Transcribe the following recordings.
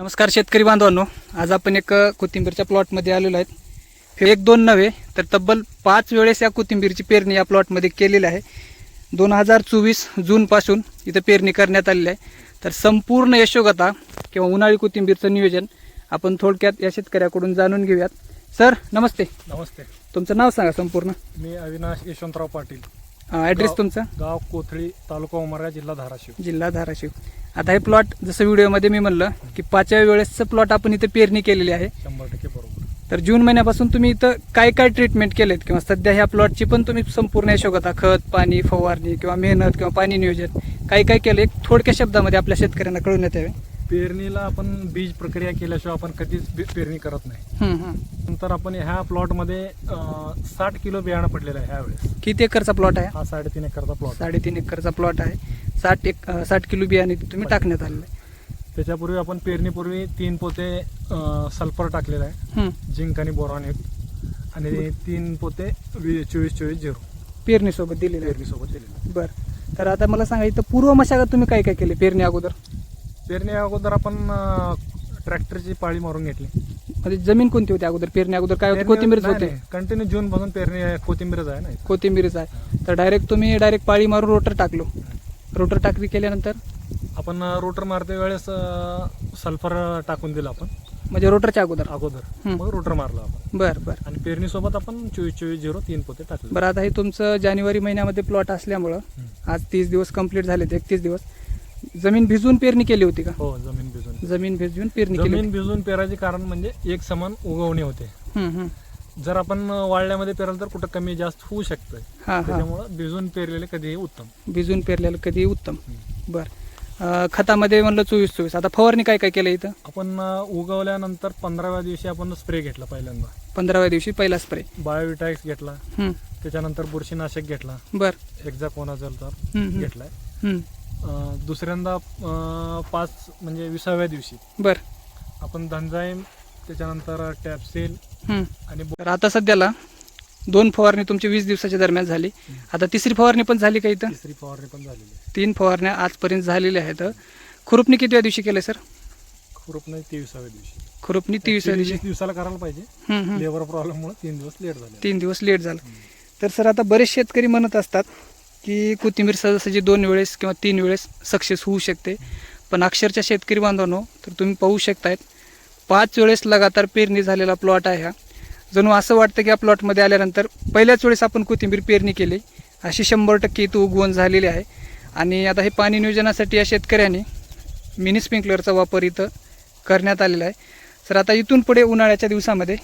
नमस्कार शेतकरी बांधवांनो. आज आपण एक कोथिंबीरच्या प्लॉटमध्ये आलेलो आहेत. हे एक दोन नव्हे तर तब्बल पाच वेळेस या कोथिंबीरची पेरणी या प्लॉटमध्ये केलेली आहे. दोन हजार चोवीस जूनपासून इथं पेरणी करण्यात आलेली आहे. तर संपूर्ण यशोगता किंवा उन्हाळी कोथिंबीरचं नियोजन आपण थोडक्यात या शेतकऱ्याकडून जाणून घेऊयात. सर नमस्ते. नमस्ते. तुमचं नाव सांगा संपूर्ण. मी अविनाश यशवंतराव पाटील. ॲड्रेस गाव- तुमचा? गाव कोथळी तालुका उमरगा जिल्हा धाराशिव. जिल्हा धाराशिव. आता हे प्लॉट जसं व्हिडिओमध्ये मी म्हणलं की पाचव्या वेळेसचं प्लॉट आपण इथं पेरणी केलेली आहे. शंभर टक्के बरोबर. तर जून महिन्यापासून तुम्ही इथं काय काय ट्रीटमेंट केलेत? किंवा सध्या ह्या प्लॉटची पण तुम्ही संपूर्ण यशोगता खत पाणी फवारणी किंवा मेहनत किंवा पाणी नियोजन काय काय केलं? एक थोडक्या शब्दामध्ये आपल्या शेतकऱ्यांना कळवण्यात यावे. पेरणीला आपण बीज प्रक्रिया केल्याशिवाय आपण कधीच बी- पेरणी करत नाही. नंतर आपण ह्या प्लॉटमध्ये साठ किलो बियाणं पडलेलं आहे ह्यावेळेस. किती एकरचा प्लॉट आहे? हा साडेतीन एकरचा प्लॉट साडेतीन एकरचा प्लॉट आहे. साठ एक अं, साठ किलो बियाणे तुम्ही टाकण्यात आलेलं आहे. त्याच्यापूर्वी आपण पेरणीपूर्वी तीन पोते सल्फर टाकलेलं आहे. हम्म. झिंक आणि बोरॉन एक. आणि तीन पोते वी- चोवीस चोवीस झिरो. पेरणीसोबत दिलेलं आहे. पेरणीसोबत दिलेलं बरं. तर आता मला सांगा इथं पूर्व मशागत तुम्ही काय काय केले पेरणी अगोदर? पेरणी अगोदर आपण ट्रॅक्टरची पाळी मारून घेतली. म्हणजे जमीन कोणती होती अगोदर? पेरणी अगोदर काय होती? कोथिंबीरच होते. कंटिन्यू जून पासून पेरणी कोथिंबीरच आहे ना. कोथिंबीरच आहे. तर डायरेक्ट तुम्ही डायरेक्ट पाळी मारून रोटर टाकलो. रोटर टाकली केल्यानंतर? आपण रोटर मारते वेळेस सल्फर टाकून दिलं आपण. म्हणजे रोटरच्या अगोदर? अगोदर. मग रोटर मारला आपण. बर बर. आणि पेरणी सोबत आपण चोवीस चोवीस झिरो तीन पोते टाकले. बरं आता हे तुमचं जानेवारी महिन्यामध्ये प्लॉट असल्यामुळं. आज तीस दिवस कंप्लीट झालेत एकतीस दिवस. जमीन भिजवून पेरणी केली होती का? हो जमीन भिजून. जमीन भिजवून पेरणी केली जमीन भिजून पेरायचे कारण म्हणजे एक समान उगवणे होते. हम्म, हम्म. जर आपण वाळल्यामध्ये पेराल तर कुठं कमी जास्त होऊ शकतं हा हा. त्याच्यामुळं भिजून पेरलेले कधीही उत्तम. भिजवून पेरलेलं कधी उत्तम. बर. अं, खतामध्ये म्हणलं चोवीस चोवीस आता फवारणी काय काय केलं इथं? आपण अं, उगवल्यानंतर पंधराव्या दिवशी आपण स्प्रे घेतला पहिल्यांदा. पंधराव्या दिवशी पहिला स्प्रे. बायोविटॅक्स घेतला. त्याच्यानंतर बुरशीनाशक घेतला. बर. एक्झा कोणाचा हम्म, हम्म. घेतलाय. हम्म. दुसऱ्यांदा अं, पाच म्हणजे विसाव्या दिवशी. बर. आपण धनजाईम त्याच्यानंतर टॅपसेल. आणि बो- तर आता सध्याला दोन फवारणी तुमची वीस दिवसाच्या दरम्यान झाली. आता तिसरी फवारणी पण झाली का इथं? तिसरी फवारणी पण झालेली आहे. तीन फवारण्या आजपर्यंत झालेल्या आहेत. खुरपणी कितव्या दिवशी केलं सर? खुरप नाही तेविसाव्या दिवशी. खुरपणी तेवीसव्या दिवशी. तेवीस दिवसाला करायला पाहिजे. लेबर प्रॉब्लेममुळे तीन दिवस लेट झाले. तीन दिवस लेट झालं. तर सर आता बरेच शेतकरी म्हणत असतात की कोथिंबीर सहजासहजी दोन वेळेस किंवा तीन वेळेस सक्सेस होऊ शकते. पण अक्षरच्या शेतकरी बांधवांनो तर तुम्ही पाहू शकतायत पाच वेळेस लगातार पेरणी झालेला प्लॉट आहे हा. जणू असं वाटतं की या प्लॉटमध्ये आल्यानंतर पहिल्याच वेळेस आपण कोथिंबीर पेरणी केली. अशी शंभर टक्के इथं उगवण झालेली आहे. आणि आता हे पाणी नियोजनासाठी या शेतकऱ्यांनी मिनी स्प्रिंकलरचा वापर इथं करण्यात आलेला आहे. सर आता इथून पुढे उन्हाळ्याच्या दिवसामध्ये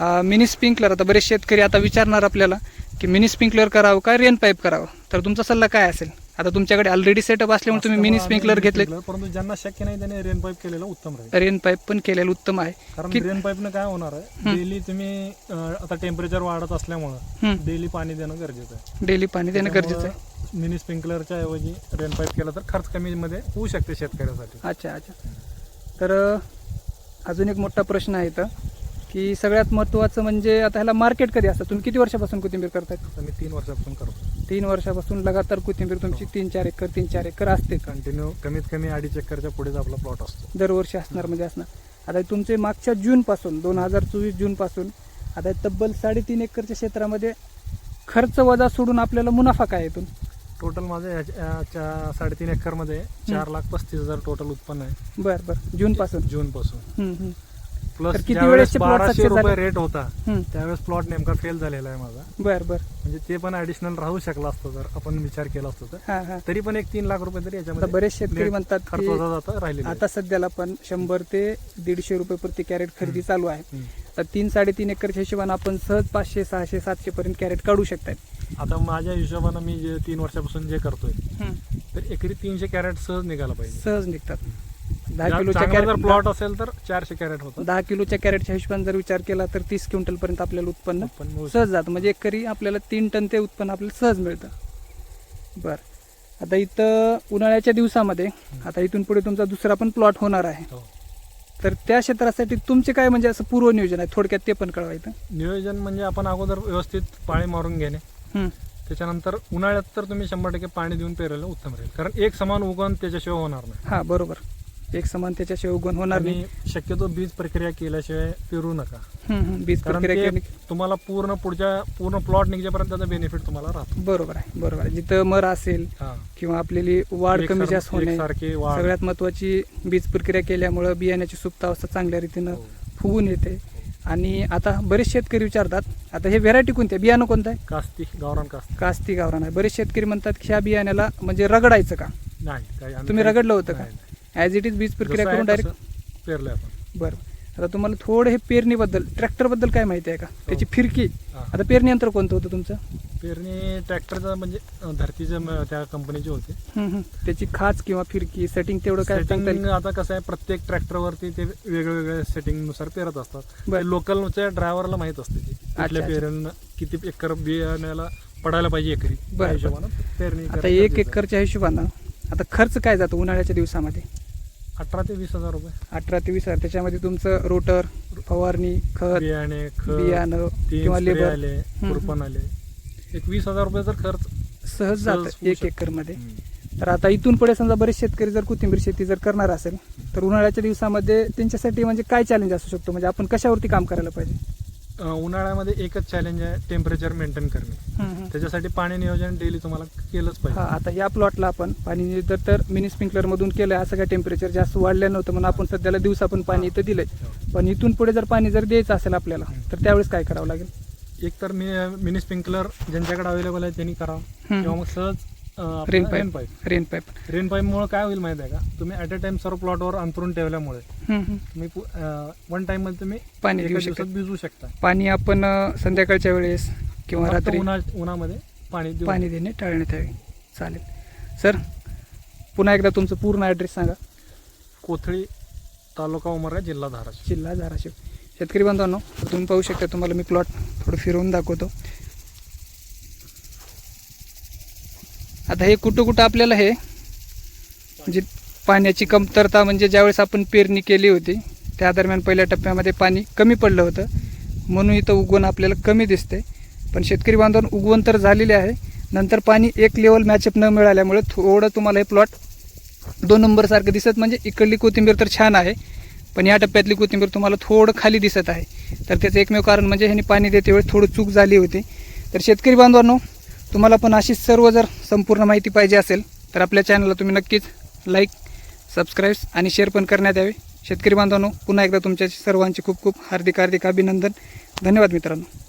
मिनी स्प्रिंकलर. आता बरेच शेतकरी आता विचारणार आपल्याला की मिनी स्प्रिंकलर करावं का रेन पाईप करावं? तर तुमचा सल्ला काय असेल? आता तुमच्याकडे ऑलरेडी सेटअप असल्यामुळे तुम्ही मिनी स्प्रिंकलर घेतले परंतु ज्यांना शक्य नाही त्याने रेन पाईप केलेलं उत्तम राहील. रेन पाईप पण केलेलं उत्तम आहे. कारण कि- रेन पाईपनं काय होणार आहे? डेली तुम्ही अं, आता टेम्परेचर वाढत असल्यामुळं हम्म. डेली पाणी देणं गरजेचं आहे. डेली पाणी देणं गरजेचं आहे. मिनी स्प्रिंकलरच्या ऐवजी रेन पाईप केला तर खर्च कमी मध्ये होऊ शकते शेतकऱ्यासाठी. अच्छा अच्छा. तर अं, अजून एक मोठा प्रश्न आहे इथं. की सगळ्यात महत्त्वाचं म्हणजे आता ह्याला मार्केट कधी असतं? तुम्ही किती वर्षापासून कोथिंबीर करतायत आता मी तीन वर्षापासून करतो. तीन वर्षापासून लगातार कोथिंबीर तुमची तीन चार एकर तीन चार एकर असते कंटिन्यू कमीत कमी अडीच एकरच्या पुढेच आपला प्लॉट असतो. दरवर्षी असणार म्हणजे असणार. आता तुमचे मागच्या जूनपासून दोन हजार चोवीस जूनपासून आता तब्बल साडेतीन एकरच्या क्षेत्रामध्ये खर्च वजा सोडून आपल्याला मुनाफा काय इथून? टोटल माझं याच्या याच्या साडेतीन एकरमध्ये चार लाख पस्तीस हजार टोटल उत्पन्न आहे. बरं बरं. जूनपासून. जून पासून हम्म, प्लस किती ज्यावेळेस वेळेसचे plot बाराशे success रुपये झाले? रेट होता हम्म. त्यावेळेस प्लॉट नेमका फेल झालेला आहे माझा. बरं बरं. म्हणजे ते पण ऍडिशनल राहू शकला असतं जर आपण विचार केला असतो तर. हां हां. तरी पण एक तीन लाख रुपये तरी आता याच्यामध्ये बरेच शेतकरी म्हणतात खर्च की वजा जाता राहिलेला आता सध्याला पण शंभर ते दीडशे रुपये प्रति कॅरेट खरेदी चालू आहे. तर तीन साडेतीन एकरच्या हिशोबाने आपण सहज पाचशे सहाशे सातशे पर्यंत कॅरेट काढू शकतात आता माझ्या हिशोबानं मी जे तीन वर्षापासून जे करतोय तर एकरी तीनशे कॅरेट सहज निघायला पाहिजे. सहज निघतात. दहा किलोच्या कॅरेट प्लॉट असेल तर चारशे कॅरेट होतं. दहा किलोच्या कॅरेटच्या हिशोबाने जर विचार केला तर तीस क्विंटल पर्यंत आपल्याला उत्पन्न सहज जातं. म्हणजे एकरी आपल्याला तीन टन ते उत्पन्न आपल्याला सहज मिळतं. बरं. आता इथं उन्हाळ्याच्या दिवसामध्ये आता इथून पुढे तुमचा दुसरा पण प्लॉट होणार आहे. हो. तर त्या क्षेत्रासाठी तुमचे काय म्हणजे असं पूर्व नियोजन आहे? थोडक्यात ते पण कळवायचं नियोजन म्हणजे आपण अगोदर व्यवस्थित पाणी मारून घेणे. त्याच्यानंतर उन्हाळ्यात तर तुम्ही शंभर टक्के पाणी देऊन पेरायला उत्तम राहील. कारण एक समान उगवण त्याच्याशिवाय होणार नाही. हा बरोबर. एक समान त्याच्याशिवाय उगवण होणार नाही. शक्यतो बीज प्रक्रिया केल्याशिवाय पेरू नका. हम्म, हम्म. बीज कारण प्रक्रिया ते केली तुम्हाला पूर्ण पुढच्या पूर्ण प्लॉट निघजेपर्यंत त्याचा बेनिफिट तुम्हाला राहतो. बरोबर आहे बरोबर आहे. जिथं मर असेल हा. किंवा आपल्याली वाढ कमी जास्त होणे एकसारखी वाढ. सगळ्यात महत्वाची बीज प्रक्रिया केल्यामुळं बियाण्याची सुप्तावस्था चांगल्या रीतीनं हो. फुगून येते. आणि आता बरेच शेतकरी विचारतात आता हे व्हेरायटी कोणती आहे? बियाणं कोणतं आहे? कास्ती गावरान कास्ती. कास्ती गावरान आहे. बरेच शेतकरी म्हणतात की ह्या बियाण्याला म्हणजे रगडायचं का? नाही काही आम्ही तुम्ही काही- रगडलं होतं का? नाही, नाही. ॲज इट इज बीज प्रक्रिया करून डायरेक्ट तसं पेरलंय आपण बरं आता तुम्हाला थोडं हे पेरणीबद्दल ट्रॅक्टरबद्दल काय माहिती आहे का त्याची फिरकी हा. आता पेरणी यंत्र कोणतं होतं तुमचं पेरणी ट्रॅक्टरचा म्हणजे धरतीचे त्या कंपनीचे होते. त्याची खाच किंवा फिरकी सेटिंग तेवढं काय सेटिंग आता कसं आहे प्रत्येक ट्रॅक्टरवरती ते वेगळ्या वेगळ्या सेटिंगनुसार पेरत असतात. लोकलच्या ड्रायव्हरला माहीत असते कुठल्या अच्छा. पेरणं किती एकर बियाण्याला पडायला पाहिजे एकरी बरं. हिशोबानं पेरणी आता एक. एकरच्या हिशोबानं आता खर्च काय जातो उन्हाळ्याच्या दिवसामध्ये अठरा ते वीस हजार रुपये. अठरा ते वीस हजार. त्याच्यामध्ये तुमचं रोटर फवारणी खत बियाणे खत बियाणं तीन किंवा लेबर. आले खुरपण आले. एक वीस हजार रुपये जर खर्च सहज जातं सहज होऊ एक शकतं. एकरमध्ये. हम्म. तर आता इथून पुढे समजा बरेच शेतकरी जर कोथिंबीर शेती जर करणार असेल तर उन्हाळ्याच्या दिवसामध्ये त्यांच्यासाठी म्हणजे काय चॅलेंज असू शकतो? म्हणजे आपण कशावरती काम करायला पाहिजे? उन्हाळ्यामध्ये एकच चॅलेंज आहे टेम्परेचर मेंटेन करणे. त्याच्यासाठी पाणी नियोजन डेली तुम्हाला केलंच हा पाहिजे आता या प्लॉटला आपण पाणी तर तर मिनी स्प्रिंकलर मधून केलंय असं काय टेम्परेचर जास्त वाढलं नव्हतं म्हणून आपण सध्याला दिवसा पण पाणी इथं दिलंय. पण इथून पुढे जर पाणी जर द्यायचं असेल आपल्याला तर त्यावेळेस काय करावं लागेल? एक तर मिनी स्प्रिंकलर ज्यांच्याकडे अवेलेबल आहे त्यांनी करावं. किंवा मग सहज rain rain pipe pipe rain pipe rain पाईपमुळे काय होईल माहिती आहे का? तुम्ही ॲट अ टाइम सर्व प्लॉटवर अंतरून ठेवल्यामुळे. तुम्ही वन टाइममध्ये तुम्ही पाणी देऊ शकत. भिजवू शकता. पाणी आपण संध्याकाळच्या वेळेस किंवा रात्री उन्हा उन्हामध्ये पाणी पाणी देणे टाळण्यात यावे चालेल. सर पुन्हा एकदा तुमचं पूर्ण ॲड्रेस सांगा. कोथळी तालुका उमरा जिल्हा धाराशिव. जिल्हा धाराशिव. शेतकरी बांधवांनो तुम्ही पाहू शकता तुम्हाला मी प्लॉट थोडं फिरवून दाखवतो. आता हे कुठं कुठं आपल्याला हे म्हणजे पाण्याची कमतरता म्हणजे ज्यावेळेस आपण पेरणी केली होती त्या दरम्यान पहिल्या टप्प्यामध्ये पाणी कमी पडलं होतं. म्हणून इथं उगवण आपल्याला कमी दिसते पण शेतकरी बांधवांना उगवण तर झालेले आहे. नंतर पाणी एक लेवल मॅचअप न मिळाल्यामुळे थोडं तुम्हाला हे प्लॉट दोन नंबरसारखं दिसत म्हणजे इकडली कोथिंबीर तर छान आहे पण या टप्प्यातली कोथिंबीर तुम्हाला थोडं खाली दिसत आहे. तर त्याचं एकमेव कारण म्हणजे ह्यांनी पाणी देते वेळेस थोडं चूक झाली होती. तर शेतकरी बांधवांनो तुम्हाला पण अशी सर्व जर संपूर्ण माहिती पाहिजे असेल तर आपल्या चॅनलला तुम्ही नक्कीच लाईक सबस्क्राईब्स आणि शेअर पण करण्यात यावे. शेतकरी बांधवांनो पुन्हा एकदा तुमच्या सर्वांचे खूप खूप हार्दिक हार्दिक अभिनंदन. धन्यवाद मित्रांनो.